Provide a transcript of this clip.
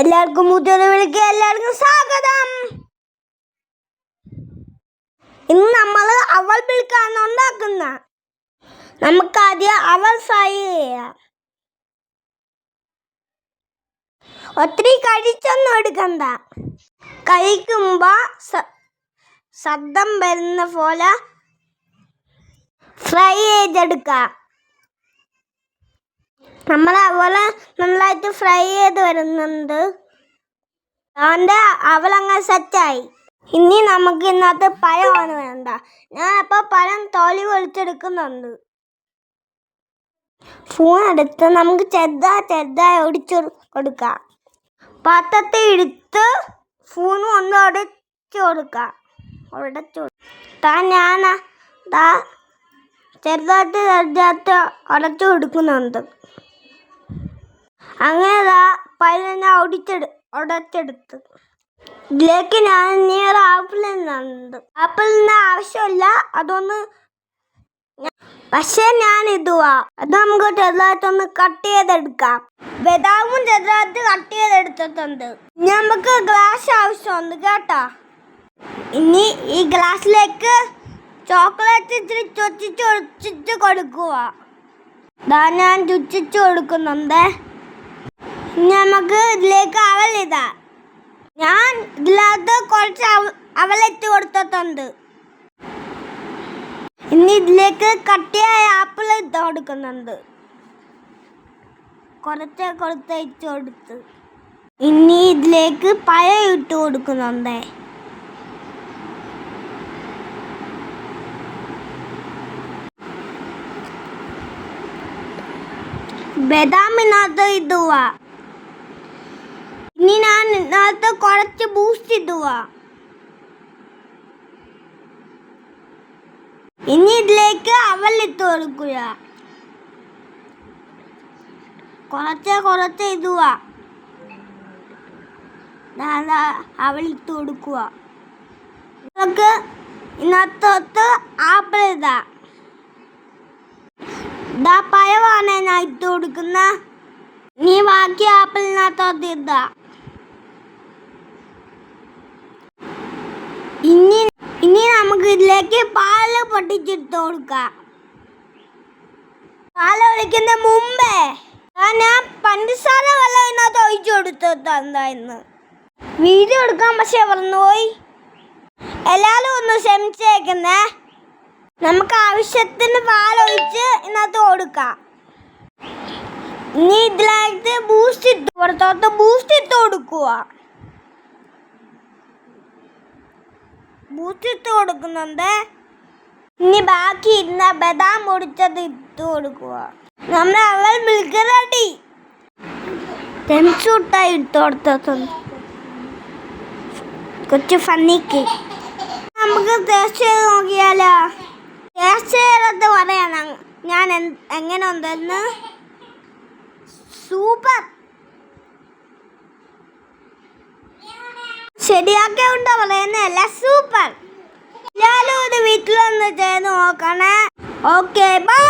എല്ലാവർക്കും പുതിയൊരു വിളിക്ക് എല്ലാവർക്കും സ്വാഗതം. ഇന്ന് നമ്മൾ അവൽ വിളിക്കാന്ന് ഉണ്ടാക്കുന്ന നമുക്ക് ആദ്യം അവൽ ഫ്രൈ ചെയ്യാം. ഒത്തിരി കഴിച്ചൊന്നും എടുക്കണ്ട. കഴിക്കുമ്പോ ശബ്ദം വരുന്ന പോലെ ഫ്രൈ ചെയ്തെടുക്കാം. നമ്മൾ അവളെ നന്നായിട്ട് ഫ്രൈ ചെയ്ത് വരുന്നുണ്ട്. അവന്റെ അവളങ്ങ് സെറ്റായി. ഇനി നമുക്ക് ഇന്നത്തെ പഴമാണ് വേണ്ട. ഞാൻ അപ്പോൾ പഴം തോലി പൊളിച്ചെടുക്കുന്നുണ്ട്. ഫോൺ എടുത്ത് നമുക്ക് ചെറുതാ ചെറുതായി ഒടിച്ചു കൊടുക്കാം. പാത്രത്തെ എടുത്ത് ഫോണും ഒന്ന് ഒടിച്ചു കൊടുക്കാം. ഉടച്ചു കൊടു- താ ഞാൻ താ ചെറുതായിട്ട് ചെറുതായിട്ട് ഉടച്ചു കൊടുക്കുന്നുണ്ട്. അങ്ങനെ പല്ലിനെ ഒടിച്ചെടു ഉടച്ചെടുത്ത് ഇതിലേക്ക് ഞാൻ ഇനി ഒരു ആപ്പിൾ നിന്നുണ്ട്. ആപ്പിളിന് ആവശ്യമില്ല അതൊന്ന് പക്ഷെ ഞാൻ ഇതുവാ. അത് നമുക്ക് ചെറുതായിട്ടൊന്ന് കട്ട് ചെയ്തെടുക്കാം. ബദാമും ചെറുതായിട്ട് കട്ട് ചെയ്തെടുത്തിട്ടുണ്ട്. നമുക്ക് ഗ്ലാസ് ആവശ്യമുണ്ട് കേട്ടോ. ഇനി ഈ ഗ്ലാസ്സിലേക്ക് ചോക്ലേറ്റ് ഇച്ചിരി ചൊച്ചിച്ച് ഒഴിച്ചിട്ട് കൊടുക്കുക ഞാൻ ചുച്ചിച്ച് കൊടുക്കുന്നുണ്ട്. നമുക്ക് ഇതിലേക്ക് അവലിതാ ഞാൻ ഇതിലകത്ത് കുറച്ച് അവ- അവലിട്ട് കൊടുത്തിട്ടുണ്ട്. ഇനി ഇതിലേക്ക് കട്ടിയായ ആപ്പിൾ ഇട്ട് കൊടുക്കുന്നുണ്ട്. കുറച്ച് കുറച്ച് ഇട്ട് കൊടുത്ത്. ഇനി ഇതിലേക്ക് പഴം ഇട്ട് കൊടുക്കുന്നുണ്ട്. ബദാമിനകത്ത് ഇടുക ഇനി ഞാൻ ഇന്നത്തെ കുറച്ച് ബൂസ്റ്റ് ഇടുക. ഇനി ഇതിലേക്ക് അവൽ ഇട്ട് കൊടുക്കുക. കുറച്ച് കുറച്ച് ഇടുക. ദാ അവൽ ഇട്ട് കൊടുക്കുക. നമുക്ക് ഇന്നത്തെ ആപ്പിൾ ഇതാ ദാ പഴമാണ് ഞാൻ ഇട്ട് കൊടുക്കുന്ന. നീ ബാക്കി ആപ്പിളിനകത്തോട്ട് ഇടാ ഇനി ഇനി നമുക്ക് ഇതിലേക്ക് പാൽ പൊട്ടിച്ചിട്ട് കൊടുക്കാം. പാൽ ഒഴിക്കുന്ന മുമ്പേ ഞാൻ പഞ്ചസാര വല്ല ഇതിനകത്ത് ഒഴിച്ചു കൊടുത്തു തന്നായിരുന്നു വീഡിയോ എടുക്കാൻ പക്ഷെ മറന്നുപോയി എല്ലാവരും ഒന്ന് ക്ഷമിച്ചേക്കുന്നേ നമുക്ക് ആവശ്യത്തിന് പാലൊഴിച്ച് ഇതിനകത്ത് കൊടുക്കാം. ഇനി ഇതിലേക്ക് ബൂസ്റ്റ് ഇട്ട് പുറത്തോട്ട് ബൂസ്റ്റ് ഇട്ട് കൊടുക്കുക ബൂസ്റ്റ് കൊടുക്കുന്നുണ്ട്. ഇനി ബാക്കി ഇരുന്ന ബദാം മുടിച്ചത് ഇട്ട് കൊടുക്കുക നമ്മൾ അവൾ മിൽക്ക് ടെൻസൂട്ടായി ഇട്ട് കൊടുത്തത്. കൊച്ചു ഫണ്ണിക്ക് നമുക്ക് ടേസ്റ്റ് ചെയ്ത് നോക്കിയാലോ? ടേസ്റ്റ് ചെയ്തത് പറയണം. ഞാൻ എങ്ങനെ ഉണ്ടെന്ന്? സൂപ്പർ ശരിയാക്കേ ഉണ്ടോ പറയുന്നതല്ല സൂപ്പർ എല്ലാവരും ചെയ്ത് നോക്കണേ. Okay bye